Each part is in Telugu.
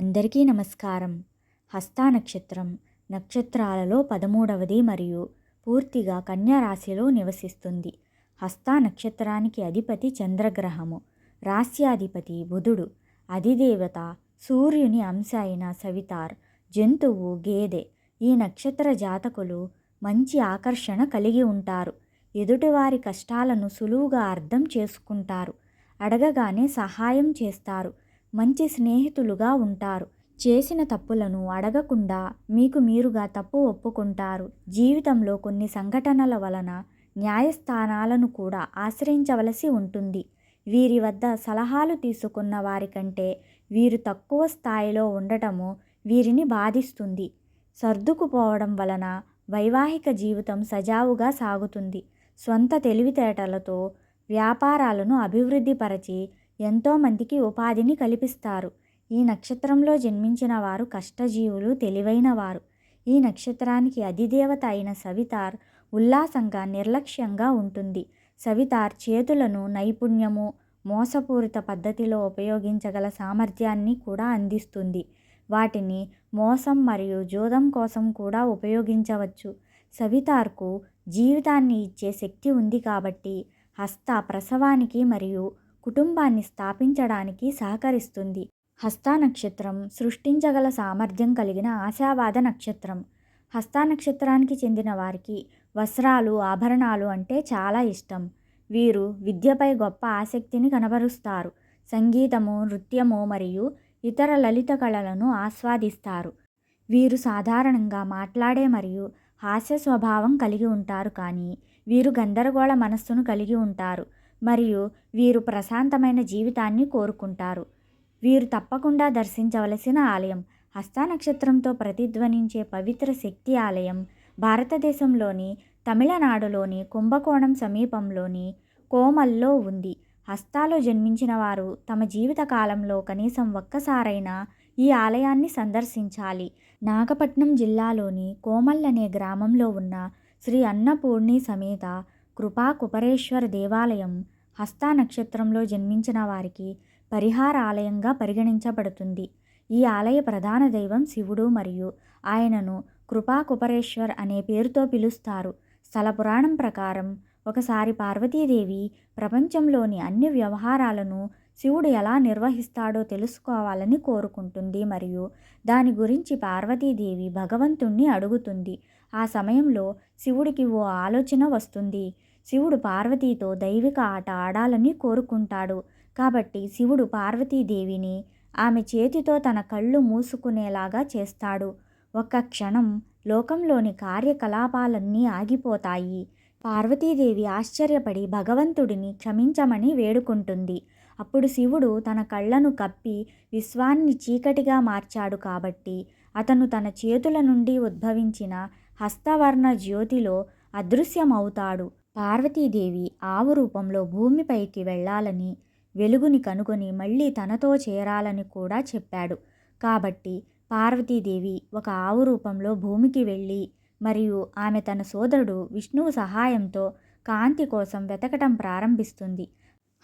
అందరికీ నమస్కారం. హస్తా నక్షత్రం నక్షత్రాలలో పదమూడవది మరియు పూర్తిగా కన్యా రాశిలో నివసిస్తుంది. హస్తా నక్షత్రానికి అధిపతి చంద్రగ్రహము. రాస్యాధిపతి బుధుడు. అధిదేవత సూర్యుని అంశ అయిన సవితార్ జంతువు గేదె. ఈ నక్షత్ర జాతకులు మంచి ఆకర్షణ కలిగి ఉంటారు. ఎదుటివారి కష్టాలను సులువుగా అర్థం చేసుకుంటారు. అడగగానే సహాయం చేస్తారు. మంచి స్నేహితులుగా ఉంటారు. చేసిన తప్పులను అడగకుండా మీకు మీరుగా తప్పు ఒప్పుకుంటారు. జీవితంలో కొన్ని సంఘటనల వలన న్యాయస్థానాలను కూడా ఆశ్రయించవలసి ఉంటుంది. వీరి వద్ద సలహాలు తీసుకున్న వారికంటే వీరు తక్కువ స్థాయిలో ఉండటము వీరిని బాధిస్తుంది. సర్దుకుపోవడం వలన వైవాహిక జీవితం సజావుగా సాగుతుంది. స్వంత తెలివితేటలతో వ్యాపారాలను అభివృద్ధిపరచి ఎంతోమందికి ఉపాధిని కల్పిస్తారు. ఈ నక్షత్రంలో జన్మించిన వారు కష్టజీవులు తెలివైన వారు. ఈ నక్షత్రానికి అధిదేవత అయిన సవితార్ ఉల్లాసంగా నిర్లక్ష్యంగా ఉంటుంది. సవితార్ చేతులను నైపుణ్యము మోసపూరిత పద్ధతిలో ఉపయోగించగల సామర్థ్యాన్ని కూడా అందిస్తుంది. వాటిని మోసం మరియు జోదం కోసం కూడా ఉపయోగించవచ్చు. సవితార్కు జీవితాన్ని ఇచ్చే శక్తి ఉంది కాబట్టి హస్త ప్రసవానికి మరియు కుటుంబాన్ని స్థాపించడానికి సహకరిస్తుంది. హస్తా నక్షత్రం సృష్టించగల సామర్థ్యం కలిగిన ఆశావాద నక్షత్రం. హస్తా నక్షత్రానికి చెందిన వారికి వస్త్రాలు ఆభరణాలు అంటే చాలా ఇష్టం. వీరు విద్యపై గొప్ప ఆసక్తిని కనబరుస్తారు. సంగీతము నృత్యము మరియు ఇతర లలిత కళలను ఆస్వాదిస్తారు. వీరు సాధారణంగా మాట్లాడే మరియు హాస్య స్వభావం కలిగి ఉంటారు కానీ వీరు గందరగోళ మనస్సును కలిగి ఉంటారు. మరియు వీరు ప్రశాంతమైన జీవితాన్ని కోరుకుంటారు. వీరు తప్పకుండా దర్శించవలసిన ఆలయం హస్త నక్షత్రంతో ప్రతిధ్వనించే పవిత్ర శక్తి ఆలయం భారతదేశంలోని తమిళనాడులోని కుంభకోణం సమీపంలోని కోమల్లో ఉంది. హస్తాలో జన్మించిన వారు తమ జీవిత కాలంలో కనీసం ఒక్కసారైనా ఈ ఆలయాన్ని సందర్శించాలి. నాగపట్నం జిల్లాలోని కోమల్ అనే గ్రామంలో ఉన్న శ్రీ అన్నపూర్ణి సమేత కృపా కుపరేశ్వర దేవాలయం హస్తా నక్షత్రంలో జన్మించిన వారికి పరిహార ఆలయంగా పరిగణించబడుతుంది. ఈ ఆలయ ప్రధాన దైవం శివుడు మరియు ఆయనను కృపా కుపరేశ్వర్ అనే పేరుతో పిలుస్తారు. స్థల పురాణం ప్రకారం ఒకసారి పార్వతీదేవి ప్రపంచంలోని అన్ని వ్యవహారాలను శివుడు ఎలా నిర్వహిస్తాడో తెలుసుకోవాలని కోరుకుంటుంది మరియు దాని గురించి పార్వతీదేవి భగవంతుణ్ణి అడుగుతుంది. ఆ సమయంలో శివుడికి ఓ ఆలోచన వస్తుంది. శివుడు పార్వతీతో దైవిక ఆట ఆడాలని కోరుకుంటాడు. కాబట్టి శివుడు పార్వతీదేవిని ఆమె చేతితో తన కళ్ళు మూసుకునేలాగా చేస్తాడు. ఒక్క క్షణం లోకంలోని కార్యకలాపాలన్నీ ఆగిపోతాయి. పార్వతీదేవి ఆశ్చర్యపడి భగవంతుడిని క్షమించమని వేడుకుంటుంది. అప్పుడు శివుడు తన కళ్ళను కప్పి విశ్వాన్ని చీకటిగా మార్చాడు కాబట్టి అతను తన చేతుల నుండి ఉద్భవించిన హస్తవర్ణ జ్యోతిలో అదృశ్యమవుతాడు. పార్వతీదేవి ఆవు రూపంలో భూమిపైకి వెళ్ళాలని వెలుగుని కనుగొని మళ్ళీ తనతో చేరాలని కూడా చెప్పాడు. కాబట్టి పార్వతీదేవి ఒక ఆవు రూపంలో భూమికి వెళ్ళి మరియు ఆమె తన సోదరుడు విష్ణువు సహాయంతో కాంతి కోసం వెతకటం ప్రారంభిస్తుంది.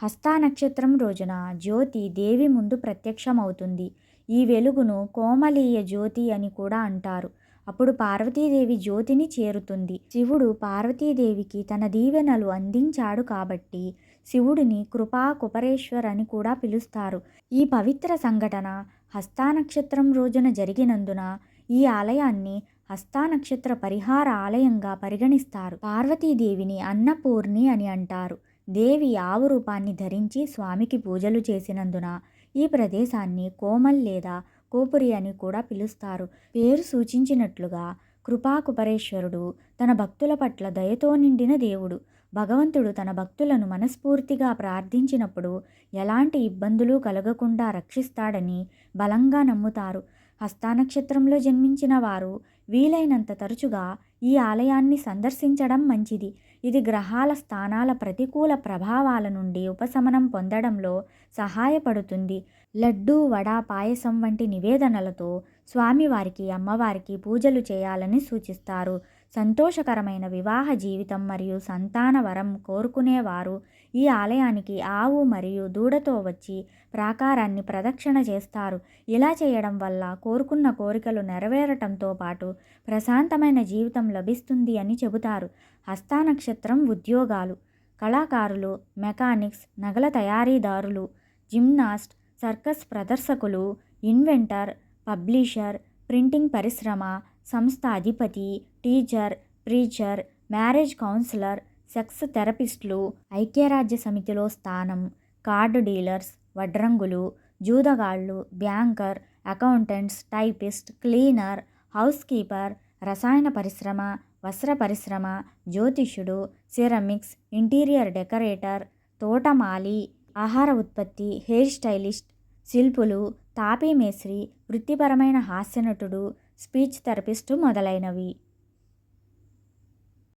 హస్తా నక్షత్రం రోజున జ్యోతి దేవి ముందు ప్రత్యక్షమవుతుంది. ఈ వెలుగును కోమలీయ జ్యోతి అని కూడా అంటారు. అప్పుడు పార్వతీదేవి జ్యోతిని చేరుతుంది. శివుడు పార్వతీదేవికి తన దీవెనలు అందించాడు కాబట్టి శివుడిని కృపా కుపరేశ్వర్ అని కూడా పిలుస్తారు. ఈ పవిత్ర సంఘటన హస్తా నక్షత్రం రోజున జరిగినందున ఈ ఆలయాన్ని హస్తా నక్షత్ర పరిహార ఆలయంగా పరిగణిస్తారు. పార్వతీదేవిని అన్నపూర్ణి అని అంటారు. దేవి ఆవు రూపాన్ని ధరించి స్వామికి పూజలు చేసినందున ఈ ప్రదేశాన్ని కోమల్ లేదా కోపురి అని కూడా పిలుస్తారు. పేరు సూచించినట్లుగా కృపాకుపరేశ్వరుడు తన భక్తుల పట్ల దయతో నిండిన దేవుడు. భగవంతుడు తన భక్తులను మనస్ఫూర్తిగా ప్రార్థించినప్పుడు ఎలాంటి ఇబ్బందులు కలగకుండా రక్షిస్తాడని బలంగా నమ్ముతారు. హస్తానక్షత్రంలో జన్మించిన వారు వీలైనంత తరచుగా ఈ ఆలయాన్ని సందర్శించడం మంచిది. ఇది గ్రహాల స్థానాల ప్రతికూల ప్రభావాల నుండి ఉపశమనం పొందడంలో సహాయపడుతుంది. లడ్డూ వడ పాయసం వంటి నివేదనలతో స్వామివారికి అమ్మవారికి పూజలు చేయాలని సూచిస్తారు. సంతోషకరమైన వివాహ జీవితం మరియు సంతాన వరం కోరుకునేవారు ఈ ఆలయానికి ఆవు మరియు దూడతో వచ్చి ప్రాకారాన్ని ప్రదక్షిణ చేస్తారు. ఇలా చేయడం వల్ల కోరుకున్న కోరికలు నెరవేరటంతో పాటు ప్రశాంతమైన జీవితం లభిస్తుంది అని చెబుతారు. హస్తానక్షత్రం ఉద్యోగాలు కళాకారులు మెకానిక్స్ నగల తయారీదారులు జిమ్నాస్ట్ సర్కస్ ప్రదర్శకులు ఇన్వెంటర్ పబ్లిషర్ ప్రింటింగ్ పరిశ్రమ సంస్థ అధిపతి teacher preacher marriage counsellor sex థెరపిస్టులు ఐక్యరాజ్య సమితిలో స్థానం కార్డు డీలర్స్ వడ్రంగులు జూదగాళ్ళు banker accountants typist cleaner house keeper రసాయన పరిశ్రమ వస్త్ర పరిశ్రమ జ్యోతిష్యుడు సిరమిక్స్ ఇంటీరియర్ డెకరేటర్ తోటమాలి ఆహార ఉత్పత్తి హెయిర్ స్టైలిస్ట్ శిల్పులు తాపీ మేస్త్రి వృత్తిపరమైన హాస్యనటుడు స్పీచ్ థెరపిస్టు మొదలైనవి.